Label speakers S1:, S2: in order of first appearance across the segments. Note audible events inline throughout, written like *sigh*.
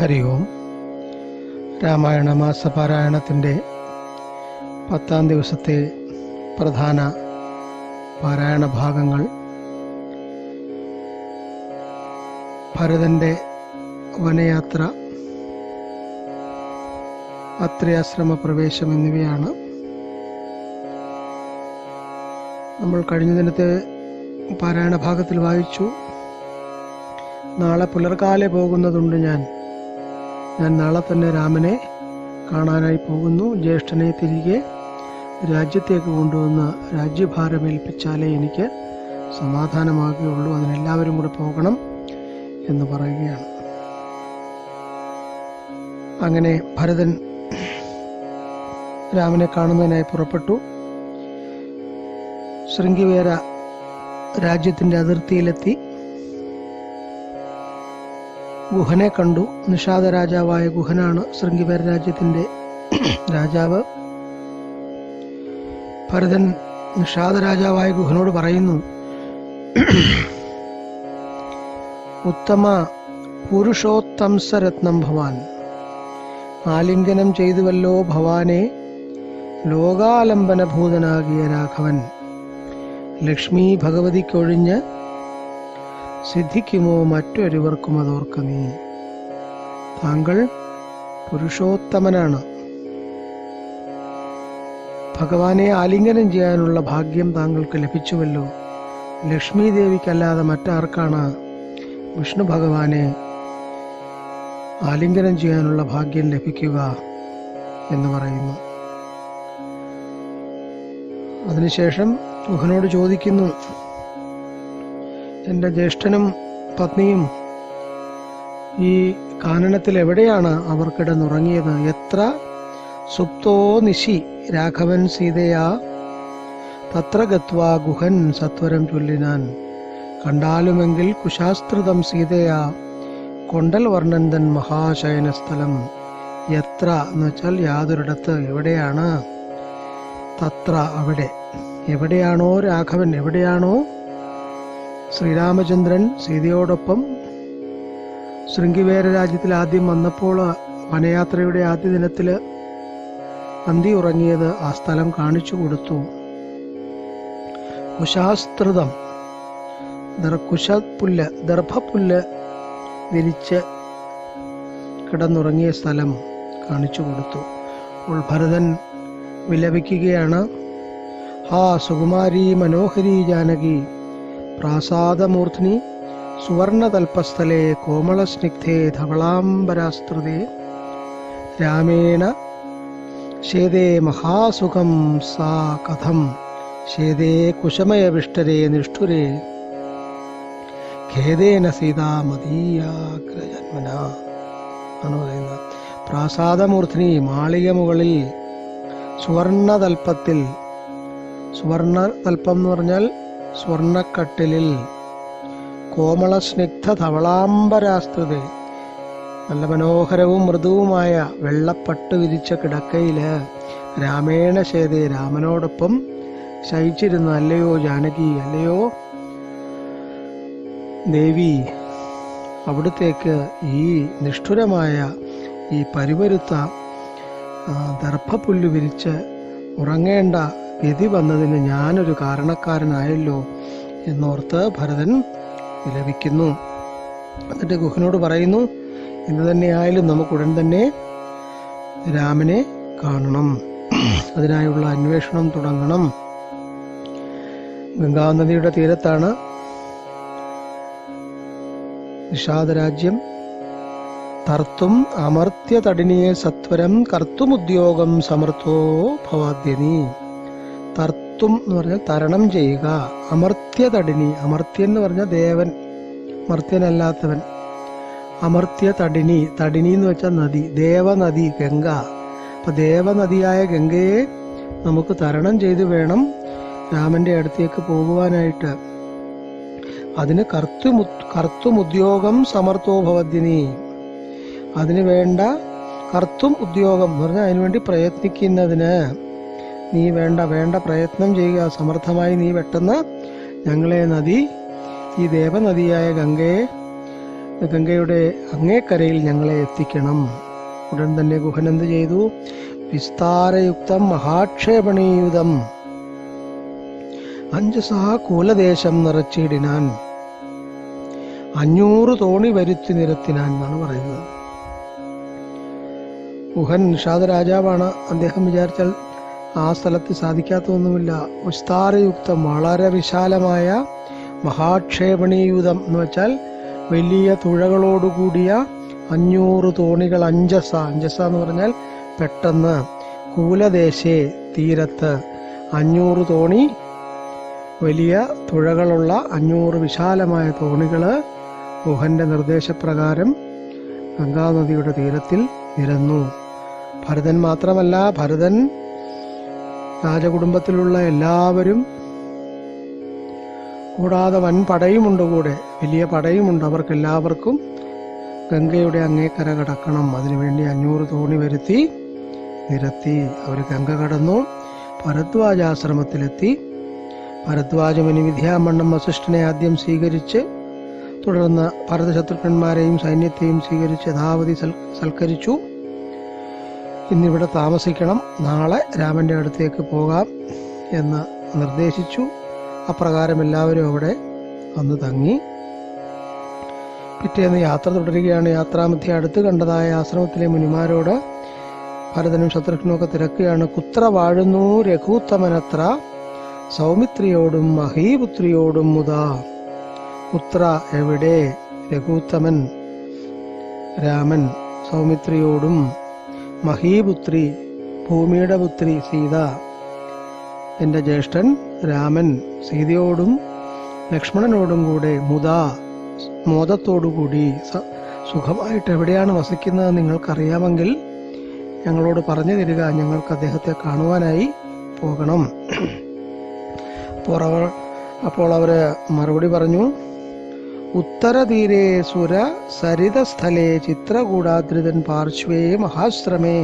S1: ഹരി ഓം രാമായണ മാസപാരായണത്തിന്റെ പത്താം ദിവസത്തെ പ്രധാന പാരായണ ഭാഗങ്ങൾ. ഭരതന്റെ വനയാത്ര അത്രയാശ്രമ പ്രവേശം എന്നിവയാണ്. നമ്മൾ കഴിഞ്ഞ ദിനത്തെ പാരായണ ഭാഗത്തിൽ വായിച്ചു. നാളെ പുലർക്കാലെ പോകുന്നതുണ്ട് ഞാൻ. ഞാൻ നാളെ തന്നെ രാമനെ കാണാനായി പോകുന്നു. ജ്യേഷ്ഠനെ തിരികെ രാജ്യത്തേക്ക് കൊണ്ടുവന്ന് രാജ്യഭാരമേൽപ്പിച്ചാലേ എനിക്ക് സമാധാനമാകുകയുള്ളൂ. അതിനെല്ലാവരും കൂടെ പോകണം എന്ന് പറയുകയാണ്. അങ്ങനെ ഭരതൻ രാമനെ കാണുന്നതിനായി പുറപ്പെട്ടു. ശൃംഗിവേര രാജ്യത്തിന്റെ അതിർത്തിയിലെത്തി. ഗുഹനെ കണ്ടു. നിഷാദ രാജാവായ ഗുഹനാണ് ശൃംഗിവേര രാജ്യത്തിന്റെ രാജാവ്. ഭരതൻ നിഷാദ രാജാവായ ഗുഹനോട് പറയുന്നു ഉത്തമ പുരുഷോത്തംസരത്നം ഭവാൻ. ആലിംഗനം ചെയ്തുവല്ലോ ഭവാനെ ലോകാലംബനഭൂതനാകിയ രാഘവൻ. ലക്ഷ്മി ഭഗവതിക്കൊഴിഞ്ഞ് സിദ്ധിക്കുമോ മറ്റൊരുവർക്കും അതോർക്ക നീ. താങ്കൾ പുരുഷോത്തമനാണ്. ഭഗവാനെ ആലിംഗനം ചെയ്യാനുള്ള ഭാഗ്യം താങ്കൾക്ക് ലഭിച്ചുവല്ലോ. ലക്ഷ്മി ദേവിക്കല്ലാതെ മറ്റാർക്കാണ് വിഷ്ണു ഭഗവാനെ ആലിംഗനം ചെയ്യാനുള്ള ഭാഗ്യം ലഭിക്കുക എന്ന് പറയുന്നു. അതിനുശേഷം മുഖനോട് ചോദിക്കുന്നു എന്റെ ജ്യേഷ്ഠനും പത്നിയും ഈ കാനനത്തിൽ എവിടെയാണ് അവർ കിടന്നുറങ്ങിയത്? എത്ര സുപ്തോ നിശി രാഘവൻ സീതയാ തത്ര ഗത്വാ ഗുഹൻ സത്വരം ചൊല്ലിനാൻ. കണ്ടാലുമെങ്കിൽ കുശാസ്ത്രിതം സീതയാ കൊണ്ടൽ വർണന്തൻ മഹാശയനസ്ഥലം. എത്ര എന്ന് വെച്ചാൽ യാതൊരിടത്ത് എവിടെയാണ്? തത്ര അവിടെ. എവിടെയാണോ രാഘവൻ? എവിടെയാണോ ശ്രീരാമചന്ദ്രൻ സീതയോടൊപ്പം ശൃംഗിവേര രാജ്യത്തിൽ ആദ്യം വന്നപ്പോൾ വനയാത്രയുടെ ആദ്യ ദിനത്തിൽ അന്തി ഉറങ്ങിയത് ആ സ്ഥലം കാണിച്ചു കൊടുത്തു. കുശാസ്ത്രിതം കുശപ്പുല്ല് ദർഭപ്പുല്ല് വിരിച്ച് കിടന്നുറങ്ങിയ സ്ഥലം കാണിച്ചു കൊടുത്തു. അപ്പോൾ ഭരതൻ വിലപിക്കുകയാണ് ഹാ സുകുമാരി മനോഹരി ജാനകി പ്രാസാദമൂർധ്നി സുവർണതൽപസ്ഥലേ കോമളസ്നിഗ്ധേ ധവളാംബരാസ്തൃതേ. രാമേണ ശേതേ മഹാസുഖം സാ കഥം ശേതേ കുശമയവിഷ്ടരേ നിഷ്ഠുരേ. ഖേദേന സീതാമതീയാഗ്രജന്മന ആണ് പറയുന്നത്. പ്രാസാദമൂർധ്നി മാളിക മുകളിൽ സുവർണതൽപ്പത്തിൽ സുവർണതൽപ്പം എന്ന് പറഞ്ഞാൽ സ്വർണക്കട്ടിലിൽ കോമള സ്നിഗ്ധ ധവളാംബരാസ്തൃത നല്ല മനോഹരവും മൃദുവുമായ വെള്ളപ്പട്ട് വിരിച്ച കിടക്കയിൽ രാമേണ ശേതേ രാമനോടൊപ്പം ശയിച്ചിരുന്ന. അല്ലയോ ജാനകി അല്ലയോ ദേവി അവിടത്തേക്ക് ഈ നിഷ്ഠുരമായ ഈ പരിവരുത്ത ദർഭപ്പുല്ല് വിരിച്ച് ഉറങ്ങേണ്ട ഗതി വന്നതിന് ഞാനൊരു കാരണക്കാരനായല്ലോ എന്നോർത്ത് ഭരതൻ വിലപിക്കുന്നു. എന്നിട്ട് ഗുഹനോട് പറയുന്നു ഇന്ന് തന്നെയായാലും നമുക്ക് ഉടൻ തന്നെ രാമനെ കാണണം. അതിനായുള്ള അന്വേഷണം തുടങ്ങണം. ഗംഗാനദിയുടെ തീരത്താണ് നിഷാദരാജ്യം തർത്തും അമർത്യ തടിനിയെ സത്വരം കർത്തുമുദ്യോഗം സമർത്ഥോ ഭവാദ്യനി. തർത്തും എന്ന് പറഞ്ഞാൽ തരണം ചെയ്യുക. അമർത്യ തടിനി. അമർത്യ എന്ന് പറഞ്ഞാൽ ദേവൻ. മർത്യനല്ലാത്തവൻ അമർത്യ തടിനി. തടിനി എന്ന് വെച്ചാൽ നദി. ദേവനദി ഗംഗ. അപ്പൊ ദേവനദിയായ ഗംഗയെ നമുക്ക് തരണം ചെയ്ത് വേണം രാമന്റെ അടുത്തേക്ക് പോകുവാനായിട്ട്. അതിന് കർത്തുമു കർത്തുമുദ്യോഗം സമർത്ഥോ ഭവദ്യനി അതിന് വേണ്ട കർത്തും ഉദ്യോഗം എന്ന് പറഞ്ഞാൽ അതിനുവേണ്ടി പ്രയത്നിക്കുന്നതിന്. നീ വേണ്ട വേണ്ട പ്രയത്നം ചെയ്യുക. സമർത്ഥമായി നീ വെട്ടുന്ന ഞങ്ങളെ നദി ഈ ദേവനദിയായ ഗംഗയെ ഗംഗയുടെ അങ്ങേക്കരയിൽ ഞങ്ങളെ എത്തിക്കണം. ഉടൻ തന്നെ ഗുഹൻ എന്ത് ചെയ്തു? വിസ്താരയുക്തം മഹാക്ഷേപണീയുതം. അഞ്ചസാ കൂലദേശം നിറച്ചിടിനാൻ. അഞ്ഞൂറ് തോണി വരുത്തി നിരത്തിനാൻ എന്നാണ് പറയുന്നത്. ഗുഹൻ നിഷാദ രാജാവാണ് അദ്ദേഹം വിചാരിച്ചാൽ ആ സ്ഥലത്ത് സാധിക്കാത്തതൊന്നുമില്ല വിസ്താരയുക്തം വളരെ വിശാലമായ മഹാക്ഷേപണീയുതം എന്ന് വെച്ചാൽ വലിയ തുഴകളോടുകൂടിയ അഞ്ഞൂറ് തോണികൾ അഞ്ചസ. അഞ്ചസ എന്ന് പറഞ്ഞാൽ പെട്ടെന്ന് കൂലദേശേ തീരത്ത് അഞ്ഞൂറ് തോണി വലിയ തുഴകളുള്ള അഞ്ഞൂറ് വിശാലമായ തോണികൾ ഗുഹന്റെ നിർദ്ദേശപ്രകാരം ഗംഗാനദിയുടെ തീരത്തിൽ നിരന്നു. ഭരതൻ മാത്രമല്ല ഭരതൻ രാജകുടുംബത്തിലുള്ള എല്ലാവരും കൂടാതെ വൻ പടയുമുണ്ട് കൂടെ. വലിയ പടയുമുണ്ട്. അവർക്കെല്ലാവർക്കും ഗംഗയുടെ അങ്ങേക്കര കടക്കണം. അതിനുവേണ്ടി അഞ്ഞൂറ് തോണി വരുത്തി നിരത്തി അവർ ഗംഗ കടന്നു. ഭരദ്വാജാശ്രമത്തിലെത്തി. ഭരദ്വാജമുനി വിദ്യാമണ്ണം വസിഷ്ഠനെ ആദ്യം സ്വീകരിച്ച് തുടർന്ന് ഭരതശത്രുഘ്നന്മാരെയും സൈന്യത്തെയും സ്വീകരിച്ച് യഥാവധി സൽ സൽക്കരിച്ചു. ഇന്നിവിടെ താമസിക്കണം. നാളെ രാമന്റെ അടുത്തേക്ക് പോകാം എന്ന് നിർദ്ദേശിച്ചു. അപ്രകാരം എല്ലാവരും അവിടെ വന്ന് തങ്ങി. പിറ്റേന്ന് യാത്ര തുടരുകയാണ്. യാത്രാമധ്യ അടുത്ത് കണ്ടതായ ആശ്രമത്തിലെ മുനിമാരോട് ഭരതനും ശത്രുഘ്നുമൊക്കെ തിരക്കുകയാണ്. കുത്ര വാഴുന്നു രഘൂത്തമനത്ര സൗമിത്രിയോടും മഹീപുത്രിയോടും മുതാ. പുത്ര എവിടെ? രഘൂത്തമൻ രാമൻ സൗമിത്രിയോടും മഹീപുത്രി ഭൂമിയുടെ പുത്രി സീത. എന്റെ ജ്യേഷ്ഠൻ രാമൻ സീതയോടും ലക്ഷ്മണനോടും കൂടെ മുതാ മോദത്തോടുകൂടി സുഖമായിട്ട് എവിടെയാണ് വസിക്കുന്നത് നിങ്ങൾക്കറിയാമെങ്കിൽ ഞങ്ങളോട് പറഞ്ഞു തരിക ഞങ്ങൾക്ക് അദ്ദേഹത്തെ കാണുവാനായി പോകണം. *clears throat* അപ്പോൾ അവർ അപ്പോൾ അവർ മറുപടി പറഞ്ഞു ഉത്തരതീരെ സുര സരിതസ്ഥലേ ചിത്രകൂടാദ്രിതൻ പാർശ്വേ മഹാശ്രമേ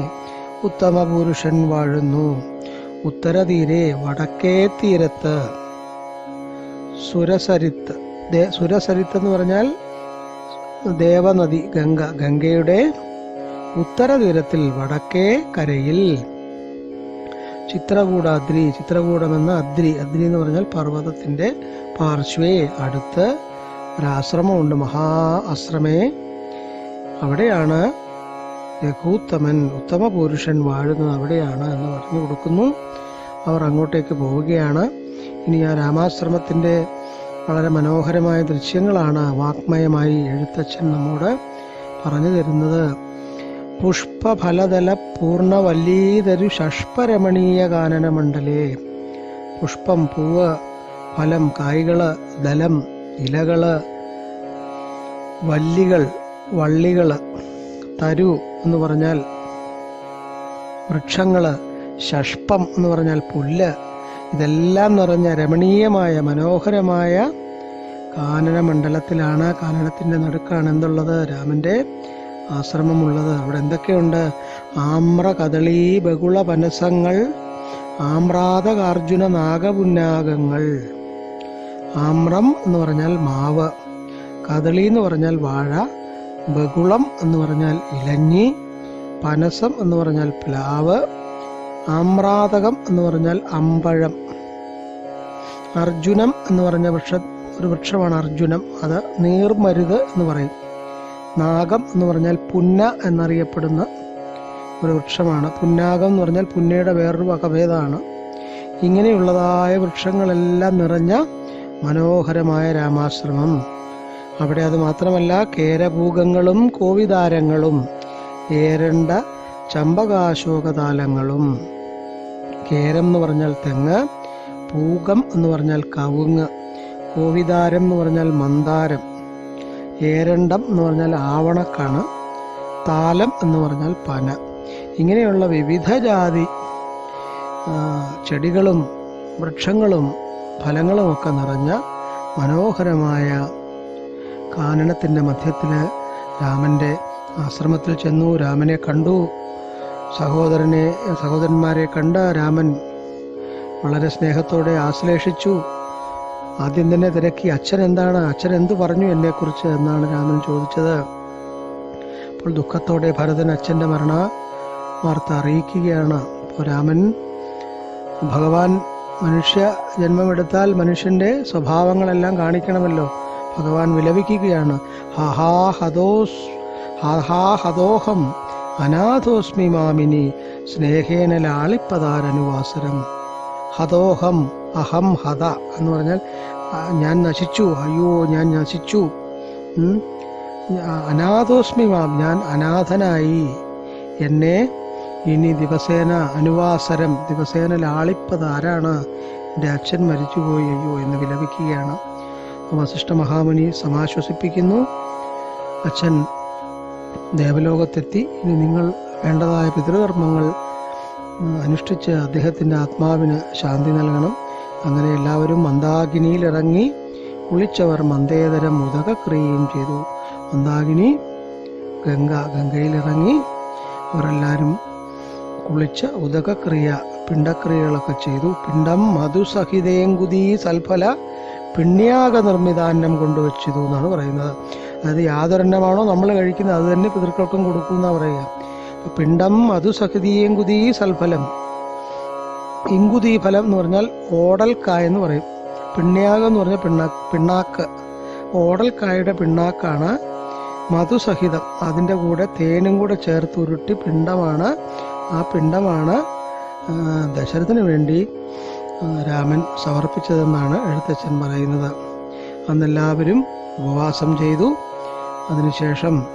S1: ഉത്തമപുരുഷൻ വാഴുന്നു. ഉത്തരതീരെ വടക്കേ തീരത്ത് സുരസരിത്ത് സുരസരിത്ത് എന്ന് പറഞ്ഞാൽ ദേവനദി ഗംഗ ഗംഗയുടെ ഉത്തരതീരത്തിൽ വടക്കേ കരയിൽ ചിത്രകൂടാദ്രി ചിത്രകൂടമെന്ന അദ്രി അദ്രി എന്ന് പറഞ്ഞാൽ പർവതത്തിന്റെ പാർശ്വേ അടുത്ത് ഒരാശ്രമമുണ്ട് മഹാ ആശ്രമേ. അവിടെയാണ് രഘൂത്തമൻ ഉത്തമ പുരുഷൻ വാഴുന്നത്. അവിടെയാണ് എന്ന് പറഞ്ഞു കൊടുക്കുന്നു. അവർ അങ്ങോട്ടേക്ക് പോവുകയാണ്. ഇനി ആ രാമാശ്രമത്തിന്റെ വളരെ മനോഹരമായ ദൃശ്യങ്ങളാണ് വാക്മയമായി എഴുത്തച്ഛൻ നമ്മോട് പറഞ്ഞു തരുന്നത്. പുഷ്പഫലതല പൂർണവല്ലീതരു ഷഷ്പരമണീയ കാനനമണ്ഡലേ. പുഷ്പം പൂവ് ഫലം കായ്കൾ ദലം ഇലകൾ വല്ലികൾ വള്ളികൾ തരു എന്ന് പറഞ്ഞാൽ വൃക്ഷങ്ങൾ ഷഷ്പം എന്ന് പറഞ്ഞാൽ പുല്ല് ഇതെല്ലാം നിറഞ്ഞ രമണീയമായ മനോഹരമായ കാനനമണ്ഡലത്തിലാണ് കാനനത്തിന്റെ നടുക്കാണ് എന്തുള്ളത്? രാമന്റെ ആശ്രമമുള്ളത്. അവിടെ എന്തൊക്കെയുണ്ട്? ആമ്ര കദളീ ബഹുള പനസങ്ങൾ ആമ്രാതകാർജുന നാഗപുന്നാഗങ്ങൾ. ആമ്രം എന്ന് പറഞ്ഞാൽ മാവ് കദളി എന്ന് പറഞ്ഞാൽ വാഴ ബഹുളം എന്ന് പറഞ്ഞാൽ ഇലഞ്ഞി പനസം എന്ന് പറഞ്ഞാൽ പ്ലാവ് ആമ്രാതകം എന്ന് പറഞ്ഞാൽ അമ്പഴം. അർജുനം എന്ന് പറഞ്ഞ വൃക്ഷ ഒരു വൃക്ഷമാണ് അർജുനം. അത് നീർമരുത് എന്ന് പറയും. നാഗം എന്ന് പറഞ്ഞാൽ പുന്ന എന്നറിയപ്പെടുന്ന ഒരു വൃക്ഷമാണ്. പുന്നാകം എന്ന് പറഞ്ഞാൽ പുന്നയുടെ വേറൊരു വകഭേദമാണ്. ഇങ്ങനെയുള്ളതായ വൃക്ഷങ്ങളെല്ലാം നിറഞ്ഞ മനോഹരമായ രാമാശ്രമം. അവിടെ അത് മാത്രമല്ല കേരഭൂഗങ്ങളും കോവിതാരങ്ങളും ഏരണ്ട ചമ്പകാശോകതാലങ്ങളും. കേരം എന്ന് പറഞ്ഞാൽ തെങ്ങ് പൂകം എന്ന് പറഞ്ഞാൽ കവുങ്ങ് കോവിതാരം എന്ന് പറഞ്ഞാൽ മന്ദാരം ഏരണ്ടം എന്ന് പറഞ്ഞാൽ ആവണക്കണ് താലം എന്ന് പറഞ്ഞാൽ പന. ഇങ്ങനെയുള്ള വിവിധ ജാതി ചെടികളും വൃക്ഷങ്ങളും ഫലങ്ങളും ഒക്കെ നിറഞ്ഞ മനോഹരമായ കാനനത്തിന്റെ മധ്യത്തിൽ രാമന്റെ ആശ്രമത്തിൽ ചെന്നു. രാമനെ കണ്ടു. സഹോദരനെ സഹോദരന്മാരെ കണ്ട രാമൻ വളരെ സ്നേഹത്തോടെ ആശ്ലേഷിച്ചു. ആദ്യം തന്നെ തിരക്കി അച്ഛൻ എന്താണ് അച്ഛൻ എന്തു പറഞ്ഞു എന്നെക്കുറിച്ച് എന്നാണ് രാമൻ ചോദിച്ചത്. അപ്പോൾ ദുഃഖത്തോടെ ഭരതൻ അച്ഛന്റെ മരണ വാർത്ത അറിയിക്കുകയാണ്. അപ്പോൾ രാമൻ ഭഗവാൻ മനുഷ്യ ജന്മമെടുത്താൽ മനുഷ്യന്റെ സ്വഭാവങ്ങളെല്ലാം കാണിക്കണമല്ലോ. ഭഗവാൻ വിലപിക്കുകയാണ്. ഹഹാ ഹതോസ് അനാഥോസ്മി മാമിനി സ്നേഹേന ലാളിപ്പതാരനുവാസരം. ഹതോഹം അഹം ഹത എന്ന് പറഞ്ഞാൽ ഞാൻ നശിച്ചു അയ്യോ ഞാൻ നശിച്ചു. അനാഥോസ്മി മാം ഞാൻ അനാഥനായി. എന്നെ ഇനി ദിവസേന അനുവാസരം ദിവസേന ലാളിപ്പത് ആരാണ് എന്റെ അച്ഛൻ മരിച്ചുപോയി അയ്യോ എന്ന് വിലപിക്കുകയാണ്. വസിഷ്ഠ മഹാമുനി സമാശ്വസിപ്പിക്കുന്നു. അച്ഛൻ ദേവലോകത്തെത്തി. ഇനി നിങ്ങൾ വേണ്ടതായ പിതൃകർമ്മങ്ങൾ അനുഷ്ഠിച്ച് അദ്ദേഹത്തിന്റെ ആത്മാവിന് ശാന്തി നൽകണം. അങ്ങനെ എല്ലാവരും മന്ദാഗിനിയിലിറങ്ങി കുളിച്ചവർ മന്ദേതരം മുതകക്രിയയും ചെയ്തു. മന്ദാകിനി ഗംഗ ഗംഗയിലിറങ്ങി അവരെല്ലാവരും കുളിച്ച് ഉദകക്രിയ പിണ്ടക്രിയകളൊക്കെ ചെയ്തു. പിണ്ടം മധുസഹിതേങ്കുതി സൽഫല പിണ്യാക നിർമ്മിതാന്നം കൊണ്ടുവച്ചിതു എന്നാണ് പറയുന്നത്. അതായത് യാതൊരെണ്ണമാണോ നമ്മൾ കഴിക്കുന്നത്? അത് തന്നെ പിതൃക്കൾക്കും കൊടുക്കും എന്നാണ് പറയുക. പിണ്ടം മധുസഹിതീയങ്കുതി സൽഫലം. ഇങ്കുതി ഫലം എന്ന് പറഞ്ഞാൽ ഓടൽക്കായ എന്ന് പറയും. പിണ്യാകം എന്ന് പറഞ്ഞാൽ പിണ്ണാ പിണ്ണാക്ക്. ഓടൽക്കായുടെ പിണ്ണാക്കാണ് മധുസഹിതം. അതിന്റെ കൂടെ തേനും കൂടെ ചേർത്ത് ഉരുട്ടി പിണ്ടമാണ് ആ പിണ്ടമാണ് ദശരഥന് വേണ്ടി രാമൻ സമർപ്പിച്ചതെന്നാണ് എഴുത്തച്ഛൻ പറയുന്നത്. അന്നെല്ലാവരും ഉപവാസം ചെയ്തു. അതിനുശേഷം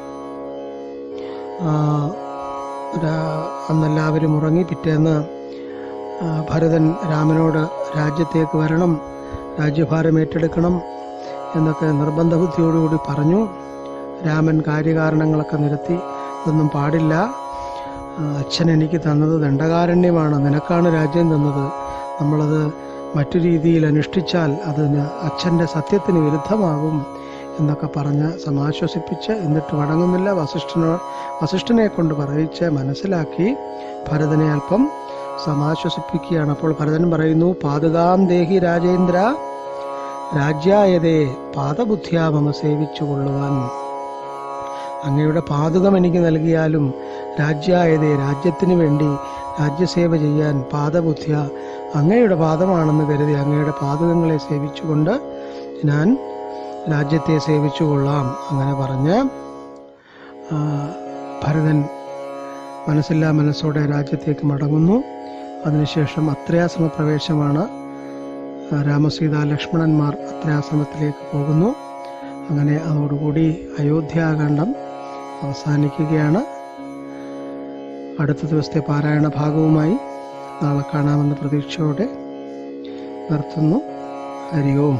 S1: അന്നെല്ലാവരും ഉറങ്ങി പിറ്റേന്ന് ഭരതൻ രാമനോട് രാജ്യത്തേക്ക് വരണം രാജ്യഭാരം ഏറ്റെടുക്കണം എന്നൊക്കെ നിർബന്ധ ബുദ്ധിയോടുകൂടി പറഞ്ഞു. രാമൻ കാര്യകാരണങ്ങളൊക്കെ നിരത്തി. ഇതൊന്നും പാടില്ല. അച്ഛൻ എനിക്ക് തന്നത് ദണ്ഡകാരണ്യമാണ്. നിനക്കാണ് രാജ്യം തന്നത്. നമ്മളത് മറ്റു രീതിയിൽ അനുഷ്ഠിച്ചാൽ അതിന് അച്ഛന്റെ സത്യത്തിന് വിരുദ്ധമാകും എന്നൊക്കെ പറഞ്ഞ് സമാശ്വസിപ്പിച്ച് എന്നിട്ട് വടങ്ങുന്നില്ല വസിഷ്ഠനോ വസിഷ്ഠനെ കൊണ്ട് പറയിച്ച് മനസ്സിലാക്കി ഭരതനെ അല്പം സമാശ്വസിപ്പിക്കുകയാണ്. അപ്പോൾ ഭരതൻ പറയുന്നു പാതുകാം ദേഹി രാജേന്ദ്ര രാജ്യായതേ പാദബുദ്ധിയാ മമ സേവിച്ചു കൊള്ളുവാൻ അങ്ങയുടെ പാതുകം എനിക്ക് നൽകിയാലും രാജ്യായതേ രാജ്യത്തിന് വേണ്ടി രാജ്യസേവ ചെയ്യാൻ പാദബുദ്ധിയ. അങ്ങയുടെ പാദമാണെന്ന് കരുതി അങ്ങയുടെ പാതകങ്ങളെ സേവിച്ചുകൊണ്ട് ഞാൻ രാജ്യത്തെ സേവിച്ചു കൊള്ളാം അങ്ങനെ പറഞ്ഞ് ഭരതൻ മനസ്സില്ലാ മനസ്സോടെ രാജ്യത്തേക്ക് മടങ്ങുന്നു. അതിനുശേഷം അത്രയാശ്രമ പ്രവേശമാണ് രാമസീത ലക്ഷ്മണന്മാർ അത്രയാശ്രമത്തിലേക്ക് പോകുന്നു. അങ്ങനെ അതോടുകൂടി അയോധ്യാകാന്ഡം അവസാനിക്കുകയാണ്. അടുത്ത ദിവസത്തെ പാരായണ ഭാഗവുമായി നാളെ കാണാമെന്ന പ്രതീക്ഷയോടെ നിർത്തുന്നു. ഹരി ഓം